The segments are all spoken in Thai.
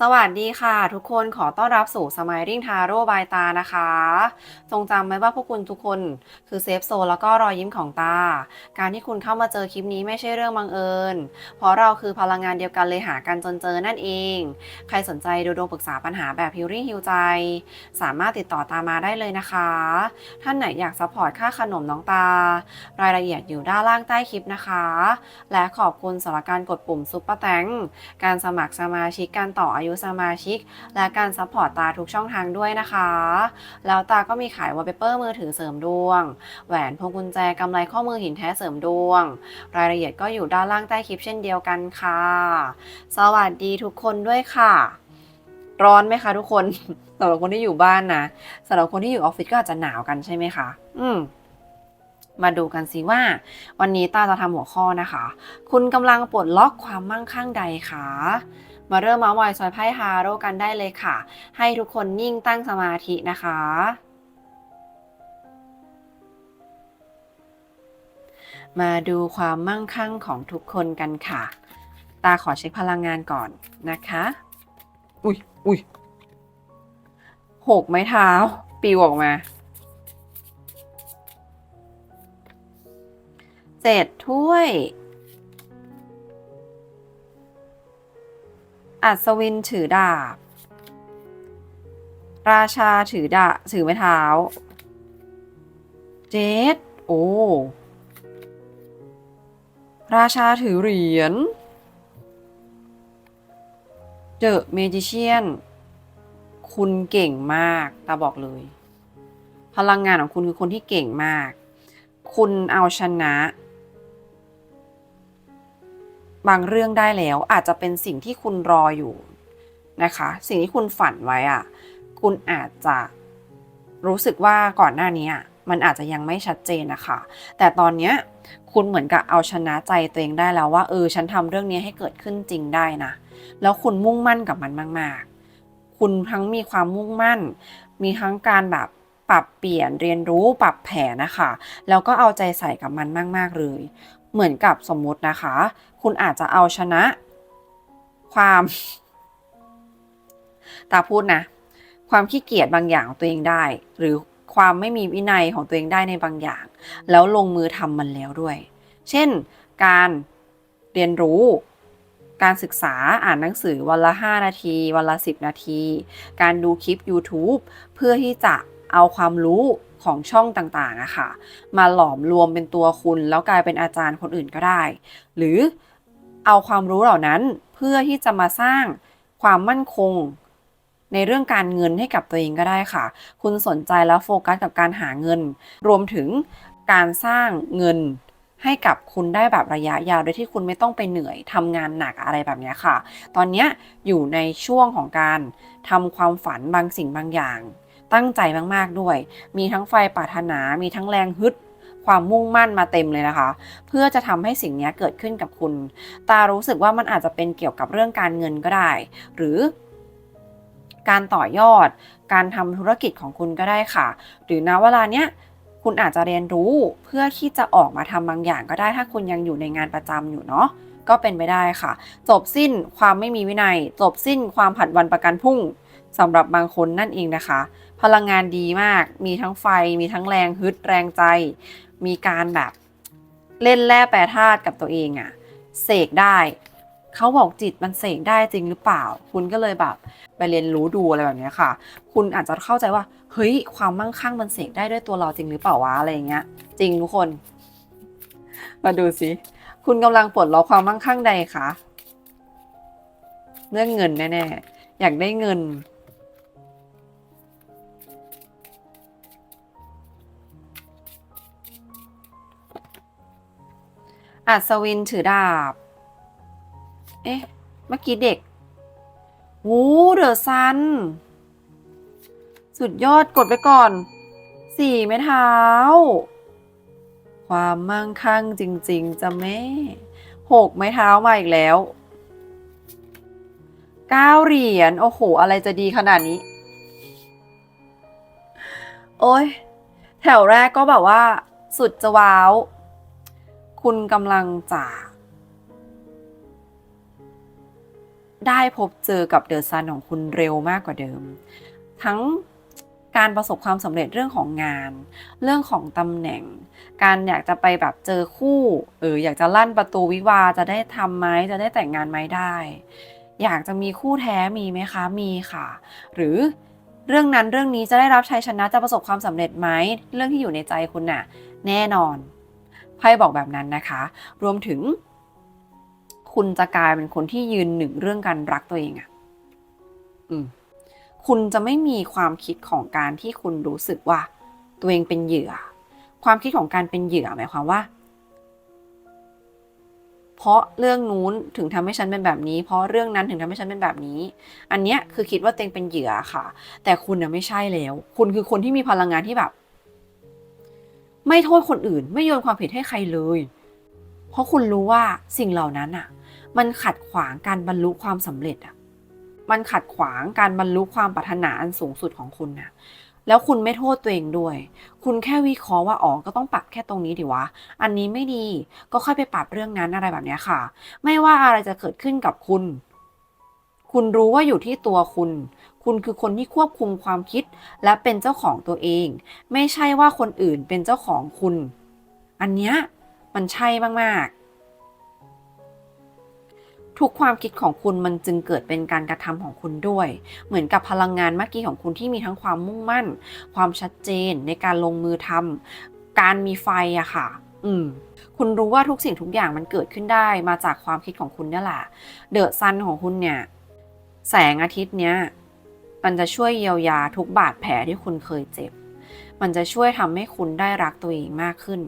สวัสดีค่ะ ทุกคนขอต้อนรับสู่ Smiling Taro by ตานะคะ จงจำไว้ว่าพวกคุณทุกคนคือเซฟโซนแล้วก็รอยยิ้มของตา การที่คุณเข้ามาเจอคลิปนี้ไม่ใช่เรื่องบังเอิญ เพราะเราคือพลังงานเดียวกันเลยหากันจนเจอนั่นเอง ใครสนใจดูดวงปรึกษาปัญหาแบบฮิ l รี่งฮิวใจ สามารถติดต่อตามมาได้เลยนะคะ ท่านไหนอยากซัพพอร์ตค่าขนมน้องตา รายละเอียดอยู่ด้านล่างใต้คลิปนะคะ และขอบคุณสำหรับการกดปุ่มซุปเปอร์แตงการสมัครสมาชิกการต่ออายุสมาชิก และการซัพพอร์ตตาทุกช่องทางด้วยนะคะ แล้วตาก็มีขายวอลเปเปอร์มือถือเสริมดวง แหวนพวงกุญแจกำไรข้อมือหินแท้เสริมดวง รายละเอียดก็อยู่ด้านล่างใต้คลิปเช่นเดียวกันค่ะ สวัสดีทุกคนด้วยค่ะ ร้อนไหมคะทุกคนสำหรับคนที่อยู่บ้านนะสำหรับคนที่อยู่ออฟฟิศก็อาจจะหนาวกันใช่ไหมคะ อืมมาดูกันสิว่า วันนี้ตาจะทำหัวข้อนะคะ คุณกำลังปลดล็อกความมั่งคั่งใดคะ มาเริ่มมาวายซอยไพ่ฮาโร่กันได้เลยค่ะ ให้ทุกคนนิ่งตั้งสมาธินะคะมาดูความมั่งคั่งของทุกคนกันค่ะ ตาขอเช็คพลังงานก่อนนะคะ อุ้ยอุ้ยหกไม้เท้าปิวออกมาเจ็ดถ้วย อัศวินถือดาบ ราชาถือดาบถือไม้เท้า เจดโอ้ ราชาถือเหรียญเดอะเมจิเชียน คุณเก่งมากตาบอกเลย พลังงานของคุณคือคนที่เก่งมาก คุณเอาชนะ บางเรื่องได้แล้วอาจจะเป็นสิ่งที่คุณรออยู่นะคะ สิ่งที่คุณฝันไว้อะคุณอาจจะรู้สึกว่าก่อนหน้านี้มันอาจจะยังไม่ชัดเจนนะคะ แต่ตอนเนี้ยคุณเหมือนกับเอาชนะใจตัวเองได้แล้วว่าเออฉันทำเรื่องนี้ให้เกิดขึ้นจริงได้นะ แล้วคุณมุ่งมั่นกับมันมาก ๆ คุณทั้งมีความมุ่งมั่น มีทั้งการแบบปรับเปลี่ยนเรียนรู้ปรับแผนนะคะ แล้วก็เอาใจใส่กับมันมาก ๆ เลย เหมือนกับสมมุตินะคะ คุณอาจจะเอาชนะ ความตาพูดนะ ความขี้เกียจบางอย่างของตัวเองได้ หรือความไม่มีวินัยของตัวเองได้ในบางอย่าง แล้วลงมือทำมันแล้วด้วย เช่น การเรียนรู้ การศึกษาอ่านหนังสือวันละ 5 นาที วันละ 10 นาที การดูคลิป YouTube เพื่อที่จะเอาความรู้ ของช่องต่างๆอะค่ะ มาหลอมรวมเป็นตัวคุณ แล้วกลายเป็นอาจารย์คนอื่นก็ได้ หรือเอาความรู้เหล่านั้นเพื่อที่จะมาสร้างความมั่นคงในเรื่องการเงินให้กับตัวเองก็ได้ค่ะ คุณสนใจแล้วโฟกัสกับการหาเงิน รวมถึงการสร้างเงินให้กับคุณได้แบบระยะยาวโดยที่คุณไม่ต้องไปเหนื่อยทำงานหนักอะไรแบบนี้ค่ะ ตอนนี้อยู่ในช่วงของการทำความฝันบางสิ่งบางอย่าง ตั้งใจมากๆด้วย มีทั้งไฟปรารถนา มีทั้งแรงฮึด ความมุ่งมั่นมาเต็มเลยนะคะ เพื่อจะทำให้สิ่งนี้เกิดขึ้นกับคุณ ตารู้สึกว่ามันอาจจะเป็นเกี่ยวกับเรื่องการเงินก็ได้ หรือการต่อยอด การทำธุรกิจของคุณก็ได้ค่ะ หรือณเวลาเนี้ยคุณอาจจะเรียนรู้เพื่อที่จะออกมาทำบางอย่างก็ได้ถ้าคุณยังอยู่ในงานประจำอยู่เนาะก็เป็นไปได้ค่ะ จบสิ้นความไม่มีวินัย จบสิ้นความผัดวันประกันพรุ่งสำหรับบางคนนั่นเองนะคะ พลังงานดีมาก มีทั้งไฟ มีทั้งแรงฮึดแรงใจ มีการแบบเล่นแร่แปรธาตุกับตัวเองอะเสกได้เขาบอกจิตมันเสกได้จริงหรือเปล่า คุณก็เลยแบบไปเรียนรู้ดูอะไรแบบนี้ค่ะ คุณอาจจะเข้าใจว่า เฮ้ย ความมั่งคั่งมันเสกได้ด้วยตัวเราจริงหรือเปล่าวะอะไรอย่างเงี้ย จริงทุกคน มาดูสิ คุณกำลังปลดล็อกความมั่งคั่งใดคะ เรื่องเงินแน่ๆ อยากได้เงิน อัศวินถือดาบ เอ๊ะ เมื่อกี้เด็กโอ้เดอะซัน สุดยอดกดไปก่อน สี่ไม้เท้า ความมั่งคั่งจริง ๆจะแม่หกไม้เท้ามาอีกแล้วเก้าเหรียญ โอ้โห อะไรจะดีขนาดนี้ โอ้ย แถวแรกก็แบบว่า สุดจะว้าว คุณกำลังจะได้พบเจอกับเดอะซันของคุณเร็วมากกว่าเดิม ทั้งการประสบความสำเร็จเรื่องของงาน เรื่องของตำแหน่ง การอยากจะไปแบบเจอคู่เอออยากจะลั่นประตูวิวาจะได้ทำไหมจะได้แต่งงานไหมได้ อยากจะมีคู่แท้มีไหมคะมีค่ะ หรือเรื่องนั้นเรื่องนี้จะได้รับชัยชนะจะประสบความสำเร็จไหมเรื่องที่อยู่ในใจคุณน่ะ แน่นอน ไพ่บอกแบบนั้นนะคะ รวมถึง คุณจะกลายเป็นคนที่ยืนหนึ่งเรื่องการรักตัวเองอะ่ะอืมคุณจะไม่มีความคิดของการที่คุณรู้สึกว่า ตัวเองเป็นเหยื่อ ความคิดของการเป็นเหยื่อหมายความว่า เพราะเรื่องนู้นถึงทำให้ฉันเป็นแบบนี้ เพราะเรื่องนั้นถึงทำให้ฉันเป็นแบบนี้ อันเนี้ยคือคิดว่าตัวเองเป็นเหยื่อค่ะ แต่คุณน่ะไม่ใช่แล้ว คุณคือคนที่มีพลังงานที่แบบ ไม่โทษคนอื่น ไม่โยนความผิดให้ใครเลย เพราะคุณรู้ว่าสิ่งเหล่านั้นอะ มันขัดขวางการบรรลุความสำเร็จอะ มันขัดขวางการบรรลุความปรารถนาอันสูงสุดของคุณนะแล้วคุณไม่โทษตัวเองด้วย คุณแค่วิเคราะห์ว่าอ๋อก็ต้องปรับแค่ตรงนี้ดิวะ อันนี้ไม่ดี ก็ค่อยไปปรับเรื่องนั้นอะไรแบบนี้ค่ะ ไม่ว่าอะไรจะเกิดขึ้นกับคุณ คุณรู้ว่าอยู่ที่ตัวคุณ คุณคือคนที่ควบคุมความคิดและเป็นเจ้าของตัวเอง ไม่ใช่ว่าคนอื่นเป็นเจ้าของคุณ อันเนี้ยมันใช่มากๆ ทุกความคิดของคุณมันจึงเกิดเป็นการกระทำของคุณด้วย เหมือนกับพลังงานเมื่อกี้ของคุณที่มีทั้งความมุ่งมั่น ความชัดเจนในการลงมือทำการมีไฟอะค่ะ อืมคุณรู้ว่าทุกสิ่งทุกอย่างมันเกิดขึ้นได้มาจากความคิดของคุณเนี่ยแหละ เดอะซันของคุณเนี่ย แสงอาทิตย์เนี้ยมันจะช่วยเยียวยาทุกบาดแผลที่คุณเคยเจ็บ มันจะช่วยทำให้คุณได้รักตัวเองมากขึ้น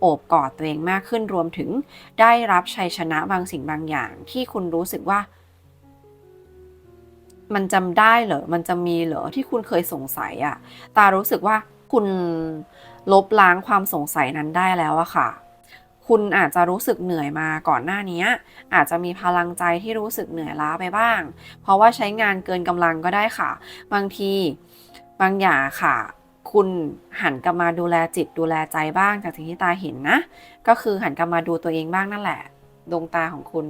โอบกอดตัวเองมากขึ้นรวมถึงได้รับชัยชนะบางสิ่งบางอย่าง ที่คุณรู้สึกว่า มันจำได้เหรอ มันจะมีเหรอที่คุณเคยสงสัยอะตารู้สึกว่าคุณลบล้างความสงสัยนั้นได้แล้วอะค่ะ คุณอาจจะรู้สึกเหนื่อยมาก่อนหน้านี้ อาจจะมีพลังใจที่รู้สึกเหนื่อยล้าไปบ้าง เพราะว่าใช้งานเกินกำลังก็ได้ค่ะ บางทีบางอย่างค่ะ คุณหันกลับมาดูแลจิตดูแลใจบ้างจากสิ่งที่ตาเห็นนะ ก็คือหันกลับมาดูตัวเองบ้างนั่นแหละดวงตาของคุณ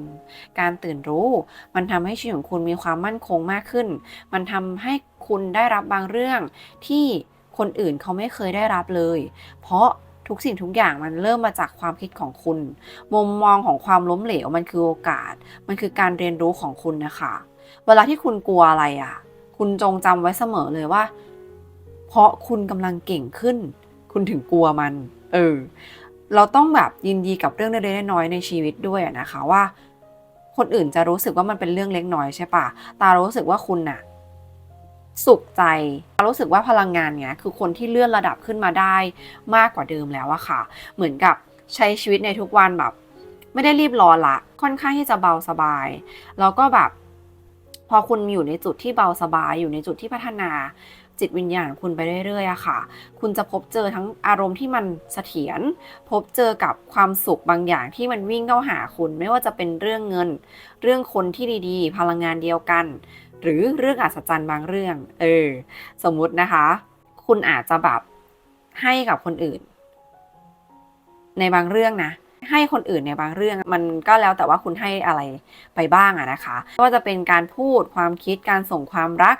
การตื่นรู้ มันทำให้ชีวิตของคุณมีความมั่นคงมากขึ้น มันทำให้คุณได้รับบางเรื่องที่คนอื่นเขาไม่เคยได้รับเลย เพราะ ทุกสิ่งทุกอย่างมันเริ่มมาจากความคิดของคุณ มุมมองของความล้มเหลวมันคือโอกาส มันคือการเรียนรู้ของคุณนะคะ เวลาที่คุณกลัวอะไรอะ คุณจงจำไว้เสมอเลยว่า เพราะคุณกำลังเก่งขึ้น คุณถึงกลัวมัน เออ เราต้องแบบยินดีกับเรื่องเล็กๆน้อยๆในชีวิตด้วยนะคะว่า คนอื่นจะรู้สึกว่ามันเป็นเรื่องเล็กน้อยใช่ปะตารู้สึกว่าคุณน่ะ สุขใจตารู้สึกว่าพลังงานเนี้ยคือคนที่เลื่อนระดับขึ้นมาได้มากกว่าเดิมแล้วอะค่ะ เหมือนกับใช้ชีวิตในทุกวันแบบ ไม่ได้รีบร้อนละ ค่อนข้างที่จะเบาสบาย แล้วก็แบบ พอคุณอยู่ในจุดที่เบาสบายอยู่ในจุดที่พัฒนาจิตวิญญาณคุณไปเรื่อยๆอะค่ะ คุณจะพบเจอทั้งอารมณ์ที่มันเสถียร พบเจอกับความสุขบางอย่างที่มันวิ่งเข้าหาคุณ ไม่ว่าจะเป็นเรื่องเงิน เรื่องคนที่ดีๆ พลังงานเดียวกัน หรือเรื่องอัศจรรย์บางเรื่อง เออ สมมุตินะคะ คุณอาจจะแบบให้กับคนอื่น ในบางเรื่องนะให้คนอื่นในบางเรื่องมันก็แล้วแต่ว่าคุณให้อะไรไปบ้างอะนะคะไม่ว่าจะเป็นการพูดความคิดการส่งความรัก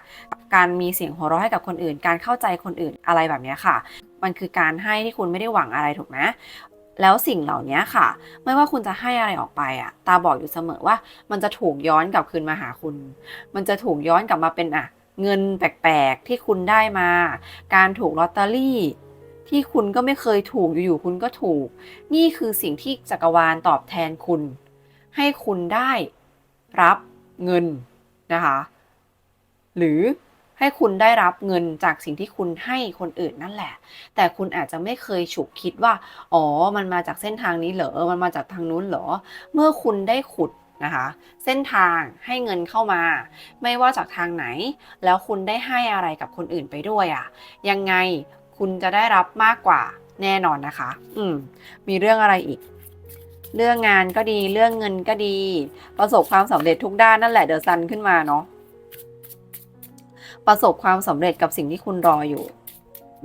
การมีเสียงหัวเราะให้กับคนอื่น การเข้าใจคนอื่นอะไรแบบนี้ค่ะ มันคือการให้ที่คุณไม่ได้หวังอะไรถูกไหม แล้วสิ่งเหล่านี้ค่ะ ไม่ว่าคุณจะให้อะไรออกไปอะตาบอกอยู่เสมอว่า มันจะถูกย้อนกลับคืนมาหาคุณ มันจะถูกย้อนกลับมาเป็นอะเงินแปลกๆ ที่คุณได้มา การถูกลอตเตอรี่ ที่คุณก็ไม่เคยถูกอยู่ๆคุณก็ถูก นี่คือสิ่งที่จักรวาลตอบแทนคุณ ให้คุณได้รับเงินนะคะ หรือ ให้คุณได้รับเงินจากสิ่งที่คุณให้คนอื่นนั่นแหละ แต่คุณอาจจะไม่เคยฉุกคิดว่า อ๋อ มันมาจากเส้นทางนี้เหรอ มันมาจากทางนู้นเหรอ เมื่อคุณได้ขุดนะคะเส้นทางให้เงินเข้ามา ไม่ว่าจากทางไหน แล้วคุณได้ให้อะไรกับคนอื่นไปด้วยอะ่ะ ยังไงคุณจะได้รับมากกว่าแน่นอนนะคะ อืม มีเรื่องอะไรอีก เรื่องงานก็ดี เรื่องเงินก็ดี ประสบความสำเร็จทุกด้านนั่นแหละเดอะซันขึ้นมาเนาะ ประสบความสำเร็จกับสิ่งที่คุณรออยู่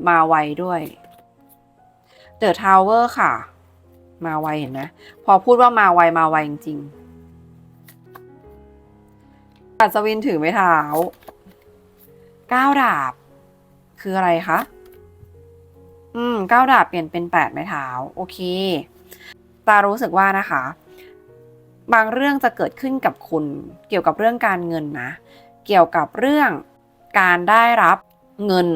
มาไวด้วย The Tower ค่ะ มาไวเห็นไหมพอพูดว่ามาไวมาไวจริงอัศวินถือไม้เท้าเก้าดาบ คืออะไรคะ อืมเก้าดาบเปลี่ยนเป็นแปดไม้เท้า โอเค ตารู้สึกว่านะคะ บางเรื่องจะเกิดขึ้นกับคุณ เกี่ยวกับเรื่องการเงินนะ เกี่ยวกับเรื่อง การได้รับเงิน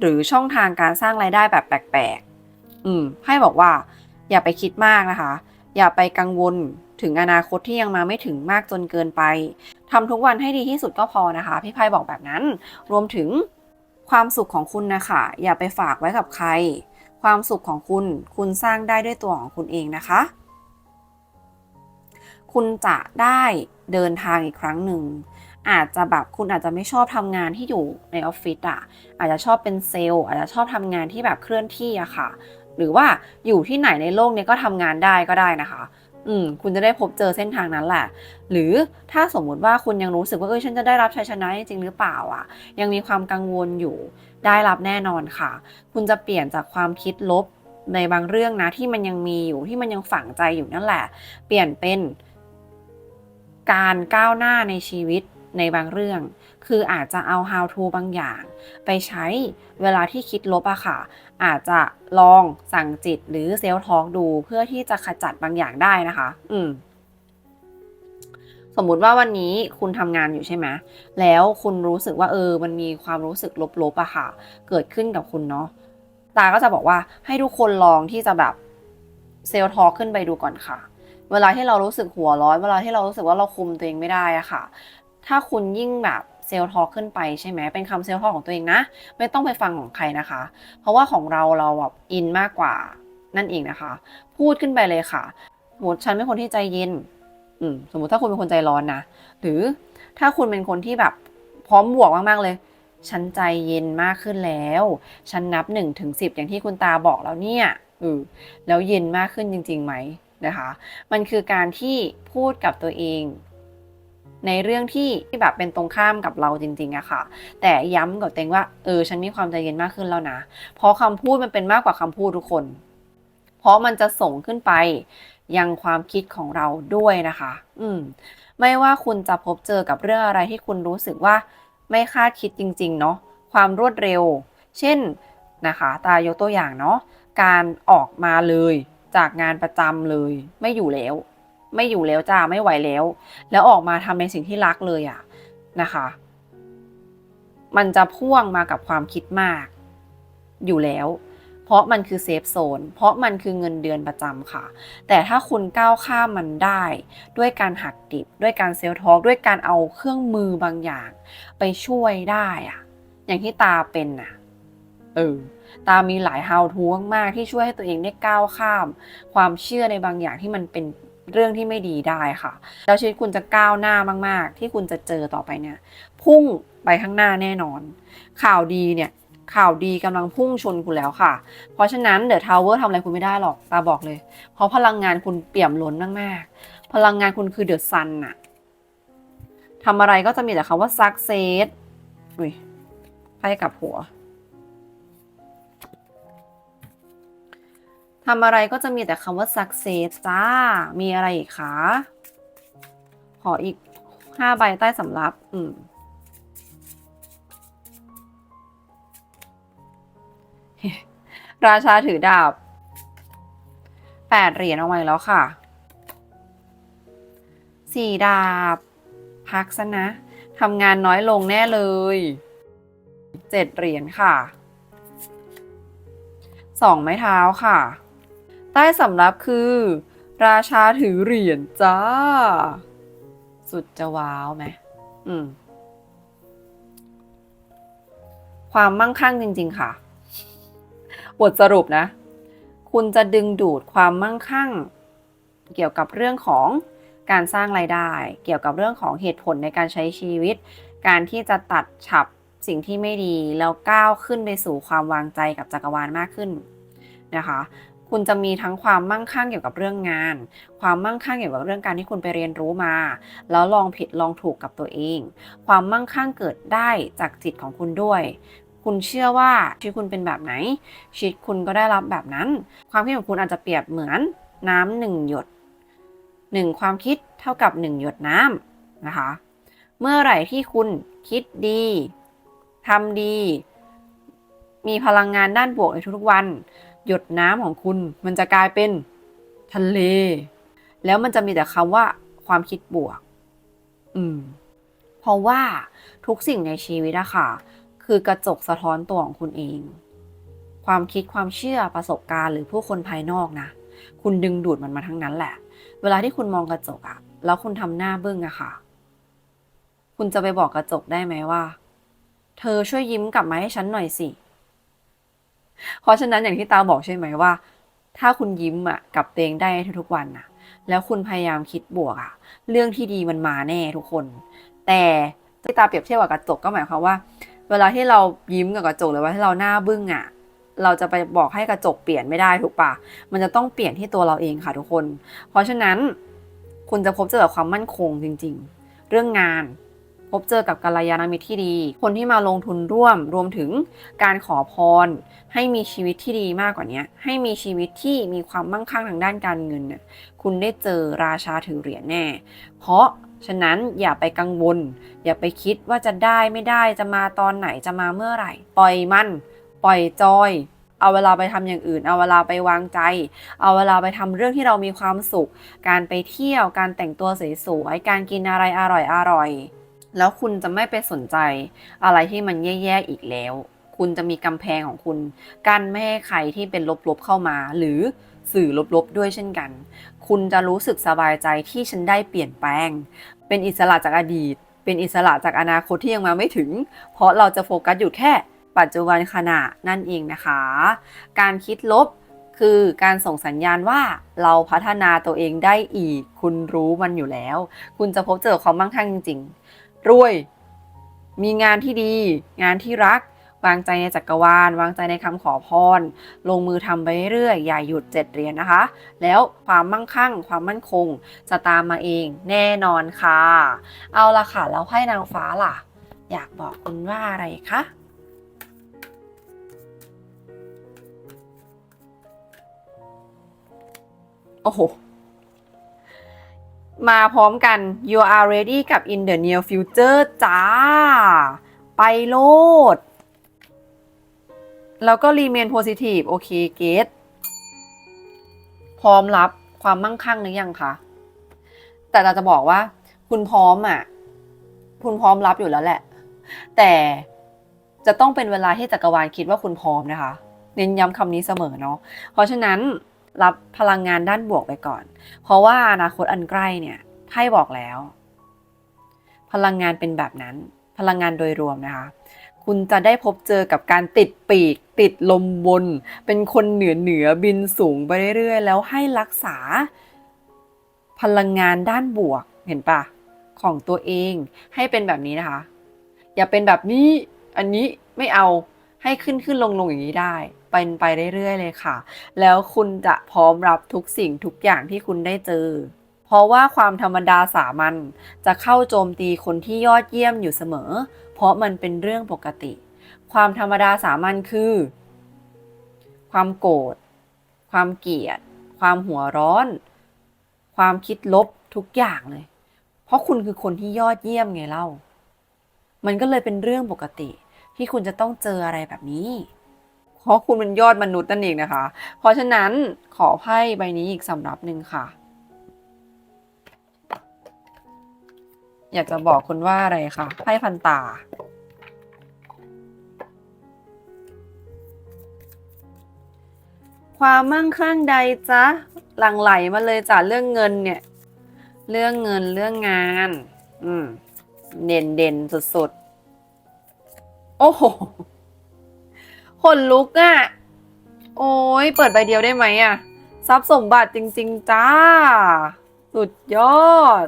หรือช่องทางการสร้างรายได้แบบแปลกๆ อืม ให้บอกว่า อย่าไปคิดมากนะคะ อย่าไปกังวลถึงอนาคตที่ยังมาไม่ถึงมากจนเกินไปทำทุกวันให้ดีที่สุดก็พอนะคะ พี่ไพ่บอกแบบนั้น รวมถึงความสุขของคุณนะคะอย่าไปฝากไว้กับใคร ความสุขของคุณ คุณสร้างได้ด้วยตัวของคุณเองนะคะ คุณจะได้เดินทางอีกครั้งหนึ่ง อาจจะแบบคุณอาจจะไม่ชอบทำงานที่อยู่ในออฟฟิศอะอาจจะชอบเป็นเซลล์ อาจจะชอบทำงานที่แบบเคลื่อนที่อะค่ะ หรือว่าอยู่ที่ไหนในโลกเนี้ยก็ทำงานได้ก็ได้นะคะอืมคุณจะได้พบเจอเส้นทางนั้นแหละ หรือถ้าสมมุติว่าคุณยังรู้สึกว่าเออฉันจะได้รับชัยชนะจริงหรือเปล่าอะ ยังมีความกังวลอยู่ได้รับแน่นอนค่ะ คุณจะเปลี่ยนจากความคิดลบในบางเรื่องนะที่มันยังมีอยู่ที่มันยังฝังใจอยู่นั่นแหละ เปลี่ยนเป็นการก้าวหน้าในชีวิต ในบางเรื่อง คืออาจจะเอา how to บางอย่าง ไปใช้เวลาที่คิดลบอะค่ะ อาจจะลองสั่งจิตหรือเซลล์ทอกดูเพื่อที่จะขจัดบางอย่างได้นะคะ อืมสมมุติว่าวันนี้คุณทำงานอยู่ใช่ไหมแล้วคุณรู้สึกว่าเออ มันมีความรู้สึกลบๆอะค่ะ เกิดขึ้นกับคุณเนาะ ตาก็จะบอกว่าให้ทุกคนลองที่จะแบบเซลล์ทอขึ้นไปดูก่อนค่ะ เวลาที่เรารู้สึกหัวร้อน เวลาที่เรารู้สึกว่าเราคุมตัวเองไม่ได้อะค่ะ ถ้าคุณยิ่งแบบเซลล์ทอขึ้นไปใช่ไหมเป็นคำเซลล์ทอของตัวเองนะ ไม่ต้องไปฟังของใครนะคะ เพราะว่าของเราเราแบบอินมากกว่านั่นเองนะคะ พูดขึ้นไปเลยค่ะสมมติฉันเป็นคนที่ใจเย็นอืมสมมติถ้าคุณเป็นคนใจร้อนนะ หรือถ้าคุณเป็นคนที่แบบพร้อมบวกมากๆเลย ฉันใจเย็นมากขึ้นแล้ว ฉันนับ1นถึงสิอย่างที่คุณตาบอกแล้วเนี่ยเออแล้วเย็นมากขึ้นจริงๆไหมนะคะ มันคือการที่พูดกับตัวเอง ในเรื่องที่ที่แบบเป็นตรงข้ามกับเราจริงๆอะค่ะ แต่ย้ำกับตัวเองว่าเออฉันมีความใจเย็นมากขึ้นแล้วนะ เพราะคำพูดมันเป็นมากกว่าคำพูดทุกคน เพราะมันจะส่งขึ้นไปยังความคิดของเราด้วยนะคะ อืม ไม่ว่าคุณจะพบเจอกับเรื่องอะไรที่คุณรู้สึกว่าไม่คาดคิดจริง ๆ เนาะความรวดเร็ว เช่นนะคะ ตายกตัวอย่างเนาะการออกมาเลยจากงานประจำเลยไม่อยู่แล้ว ไม่อยู่แล้วจ้าไม่ไหวแล้ว แล้วออกมาทำในสิ่งที่รักเลยอะนะคะ มันจะพ่วงมากับความคิดมาก อยู่แล้ว เพราะมันคือเซฟโซน เพราะมันคือเงินเดือนประจำค่ะ แต่ถ้าคุณก้าวข้ามมันได้ ด้วยการหักดิบ ด้วยการเซลล์ทอกด้วยการเอาเครื่องมือบางอย่าง ไปช่วยได้อะอย่างที่ตาเป็นน่ะ เออตามีหลาย how to มากๆที่ช่วยให้ตัวเองได้ก้าวข้าม ความเชื่อในบางอย่างที่มันเป็น เรื่องที่ไม่ดีได้ค่ะ แล้วชีวิตคุณจะก้าวหน้ามาก ๆ ที่คุณจะเจอต่อไปเนี่ย พุ่งไปข้างหน้าแน่นอน ข่าวดีเนี่ยข่าวดีกำลังพุ่งชนคุณแล้วค่ะ เพราะฉะนั้นเดอะทาวเวอร์ทำอะไรคุณไม่ได้หรอกตาบอกเลย เพราะพลังงานคุณเปี่ยมล้นมากๆ พลังงานคุณคือเดอะซันน่ะทำอะไรก็จะมีแต่คำว่า success อุ้ยไปกับหัว ทำอะไรก็จะมีแต่คำว่า success จ้า มีอะไรอีกคะ ขออีกห้าใบใต้สำรับ อืม ราชาถือดาบแปดเหรียญเอาไว้แล้วค่ะสี่ดาบ พักซะนะทำงานน้อยลงแน่เลยเจ็ดเหรียญค่ะสองไม้เท้าค่ะ ใต้สำรับคือ ราชาถือเหรียญจ้า สุดจะว้าวไหมอืม ความมั่งคั่งจริง ๆ ค่ะ บทสรุปนะ คุณจะดึงดูดความมั่งคั่ง เกี่ยวกับเรื่องของการสร้างรายได้ เกี่ยวกับเรื่องของเหตุผลในการใช้ชีวิต การที่จะตัดฉับสิ่งที่ไม่ดี แล้วก้าวขึ้นไปสู่ความวางใจกับจักรวาลมากขึ้นนะคะ คุณจะมีทั้งความมั่งคั่งเกี่ยวกับเรื่องงาน ความมั่งคั่งเกี่ยวกับเรื่องการที่คุณไปเรียนรู้มา แล้วลองผิดลองถูกกับตัวเอง ความมั่งคั่งเกิดได้จากจิตของคุณด้วย คุณเชื่อว่าชีวิตคุณเป็นแบบไหน ชีวิตคุณก็ได้รับแบบนั้น ความคิดของคุณอาจจะเปรียบเหมือนน้ำหนึ่งหยดหนึ่งความคิดเท่ากับหนึ่งหยดน้ำนะคะ เมื่อไหร่ที่คุณคิดดีทำดี มีพลังงานด้านบวกในทุกๆวัน หยดน้ำของคุณ มันจะกลายเป็นทะเล แล้วมันจะมีแต่คำว่าความคิดบวก อืม เพราะว่าทุกสิ่งในชีวิตอะค่ะ คือกระจกสะท้อนตัวของคุณเอง ความคิดความเชื่อประสบการณ์หรือผู้คนภายนอกนะ คุณดึงดูดมันมาทั้งนั้นแหละ เวลาที่คุณมองกระจกอะแล้วคุณทำหน้าบึ้งอะค่ะ คุณจะไปบอกกระจกได้ไหมว่า เธอช่วยยิ้มกลับมาให้ฉันหน่อยสิ เพราะฉะนั้นอย่างที่ตาบอกใช่ไหมว่า ถ้าคุณยิ้มอะกับเองได้ทุกๆวันนะแล้วคุณพยายามคิดบวกอะเรื่องที่ดีมันมาแน่ทุกคน แต่ที่ตาเปรียบเทียบกับกระจกก็หมายความว่า เวลาที่เรายิ้มกับกระจกหรือว่าที่เราหน้าบึ้งอะเราจะไปบอกให้กระจกเปลี่ยนไม่ได้ถูกปะมันจะต้องเปลี่ยนที่ตัวเราเองค่ะทุกคน เพราะฉะนั้นคุณจะพบเจอกับความมั่นคงจริง ๆ เรื่องงาน พบเจอกับกัลยาณมิตรที่ดี คนที่มาลงทุนร่วมรวมถึงการขอพร ให้มีชีวิตที่ดีมากกว่านี้ให้มีชีวิตที่มีความมั่งคั่งทางด้านการเงินน่ะคุณได้เจอราชาถือเหรียญแน่ เพราะฉะนั้นอย่าไปกังวล อย่าไปคิดว่าจะได้ไม่ได้จะมาตอนไหนจะมาเมื่อไหร่ ปล่อยมัน ปล่อยจอย เอาเวลาไปทำอย่างอื่น เอาเวลาไปวางใจ เอาเวลาไปทำเรื่องที่เรามีความสุข การไปเที่ยวการแต่งตัวสวยๆการกินอะไรอร่อยๆ แล้วคุณจะไม่ไปสนใจอะไรที่มันแย่ๆอีกแล้ว คุณจะมีกำแพงของคุณกันไม่ให้ใครที่เป็นลบๆเข้ามา หรือสื่อลบๆด้วยเช่นกัน คุณจะรู้สึกสบายใจที่ฉันได้เปลี่ยนแปลง เป็นอิสระจากอดีต เป็นอิสระจากอนาคตที่ยังมาไม่ถึง เพราะเราจะโฟกัสอยู่แค่ปัจจุบันขณะนั่นเองนะคะ การคิดลบคือการส่งสัญญาณว่าเราพัฒนาตัวเองได้อีก คุณรู้มันอยู่แล้ว คุณจะพบเจอความมั่งคั่งจริงๆ รวย มีงานที่ดี งานที่รัก วางใจในจักรวาล วางใจในคำขอพร ลงมือทำไปเรื่อยอย่าหยุดเจ็ดเหรียญนะคะ แล้วความมั่งคั่ง ความมั่นคง จะตามมาเองแน่นอนค่ะ เอาละค่ะ แล้วไพ่นางฟ้าล่ะ อยากบอกคุณว่าอะไรคะโอ้โห มาพร้อมกัน you are ready กับ in the near future จ้า ไปโลด แล้วก็ remain positive โอเคเกตพร้อมรับความมั่งคั่งหรือยังคะ แต่เราจะบอกว่า คุณพร้อมอะ คุณพร้อมรับอยู่แล้วแหละ แต่จะต้องเป็นเวลาที่จักรวาลคิดว่าคุณพร้อมนะคะ เน้นย้ำคำนี้เสมอเนาะ เพราะฉะนั้น รับพลังงานด้านบวกไปก่อน เพราะว่าอนาคตอันใกล้เนี่ยไพ่บอกแล้ว พลังงานเป็นแบบนั้น พลังงานโดยรวมนะคะ คุณจะได้พบเจอกับการติดปีก ติดลมบน เป็นคนเหนือเหนือบินสูงไปเรื่อยๆ แล้วให้รักษา พลังงานด้านบวกเห็นปะของตัวเองให้เป็นแบบนี้นะคะ อย่าเป็นแบบนี้อันนี้ไม่เอาให้ขึ้นขึ้นลงลงอย่างนี้ได้ เป็นไปเรื่อยๆเลยค่ะ แล้วคุณจะพร้อมรับทุกสิ่งทุกอย่างที่คุณได้เจอ เพราะว่าความธรรมดาสามัญจะเข้าโจมตีคนที่ยอดเยี่ยมอยู่เสมอ เพราะมันเป็นเรื่องปกติ ความธรรมดาสามัญคือ ความโกรธ ความเกลียด ความหัวร้อน ความคิดลบทุกอย่างเลย เพราะคุณคือคนที่ยอดเยี่ยมไงเล่า มันก็เลยเป็นเรื่องปกติที่คุณจะต้องเจออะไรแบบนี้ เพราะคุณเป็นยอดมนุษย์นั่นเองนะคะ เพราะฉะนั้นขอไพ่ใบนี้อีกสำรับหนึ่งค่ะ อยากจะบอกคุณว่าอะไรคะไพ่พันตา ความมั่งคั่งใดจ๊ะหลั่งไหลมาเลยจ้ะเรื่องเงินเนี่ย เรื่องเงินเรื่องงาน อืม เด่นเด่นสุดๆ โอ้โห ขนลุกอะ่ะ โอ้ยเปิดใบเดียวได้ไหมอะ่ะ ทรัพย์สมบัติจริง ๆ จ้า สุดยอด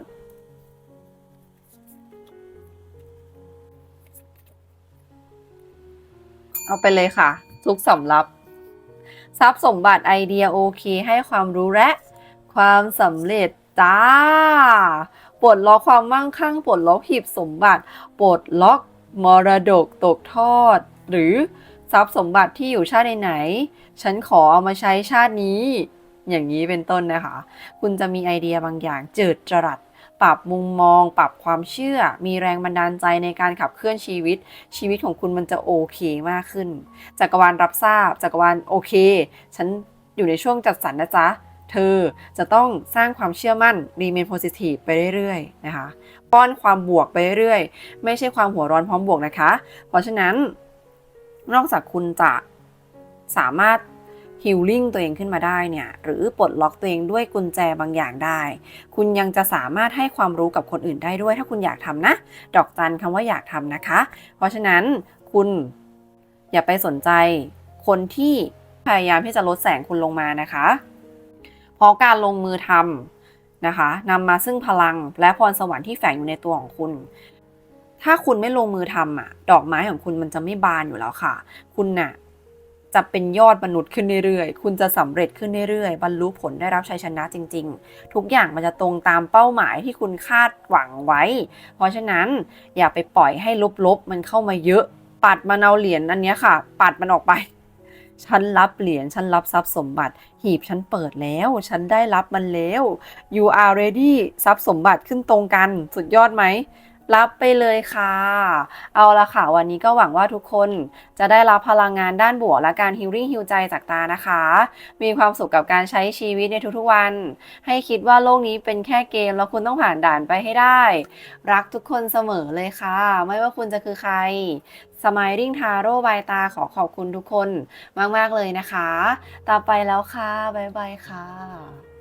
เอาไปเลยค่ะ ทุกสำรับ ทรัพย์สมบัติไอเดียโอเค ให้ความรู้และ ความสำเร็จจ้าปลดล็อกความมั่งคั่งปลดล็อกหีบสมบัติปลดล็อกมรดกตกทอด หรือ ทรัพย์สมบัติที่อยู่ชาติไหนๆฉันขอเอามาใช้ชาตินี้ อย่างนี้เป็นต้นนะคะ คุณจะมีไอเดียบางอย่างเจิดจรัส ปรับมุมมอง ปรับความเชื่อ มีแรงบันดาลใจในการขับเคลื่อนชีวิต ชีวิตของคุณมันจะโอเคมากขึ้น จักรวาลรับทราบ จักรวาลโอเค ฉันอยู่ในช่วงจัดสรรนะจ๊ะเธอจะต้องสร้างความเชื่อมั่น remain positive ไปเรื่อยๆ นะคะ ป้อนความบวกไปเรื่อยๆ ไม่ใช่ความหัวร้อนพร้อมบวกนะคะ เพราะฉะนั้น นอกจากคุณจะสามารถฮิลลิ่งตัวเองขึ้นมาได้เนี่ย หรือปลดล็อกตัวเองด้วยกุญแจบางอย่างได้ คุณยังจะสามารถให้ความรู้กับคนอื่นได้ด้วย ถ้าคุณอยากทำนะ ดอกจันคำว่าอยากทำนะคะ เพราะฉะนั้นคุณอย่าไปสนใจคนที่พยายามที่จะลดแสงคุณลงมานะคะ เพราะการลงมือทำนะคะนำมาซึ่งพลังและพรสวรรค์ที่แฝงอยู่ในตัวของคุณ ถ้าคุณไม่ลงมือทำอะ ดอกไม้ของคุณมันจะไม่บานอยู่แล้วค่ะ คุณน่ะจะเป็นยอดมนุษย์ขึ้นเรื่อยๆ คุณจะสำเร็จขึ้นเรื่อยๆ บรรลุผลได้รับชัยชนะจริง ๆ ทุกอย่างมันจะตรงตามเป้าหมายที่คุณคาดหวังไว้ เพราะฉะนั้นอย่าไปปล่อยให้ลบๆ มันเข้ามาเยอะ ปัดมันเอาเหรียญอันนี้ค่ะ ปัดมันออกไป ฉันรับเหรียญ ฉันรับทรัพย์สมบัติ หีบฉันเปิดแล้ว ฉันได้รับมันแล้ว you are ready ทรัพย์สมบัติขึ้นตรงกัน สุดยอดไหม รับไปเลยค่ะ เอาละค่ะ วันนี้ก็หวังว่าทุกคนจะได้รับพลังงานด้านบวกและการฮิลลิ่งฮิลใจจากตานะคะ มีความสุขกับการใช้ชีวิตในทุกๆวัน ให้คิดว่าโลกนี้เป็นแค่เกม แล้วคุณต้องผ่านด่านไปให้ได้ รักทุกคนเสมอเลยค่ะ ไม่ว่าคุณจะคือใครสมายริ่งทาโร่บายตาขอขอบคุณทุกคนมาก ๆ เลยนะคะต่อไปแล้วค่ะ บ๊ายบายค่ะ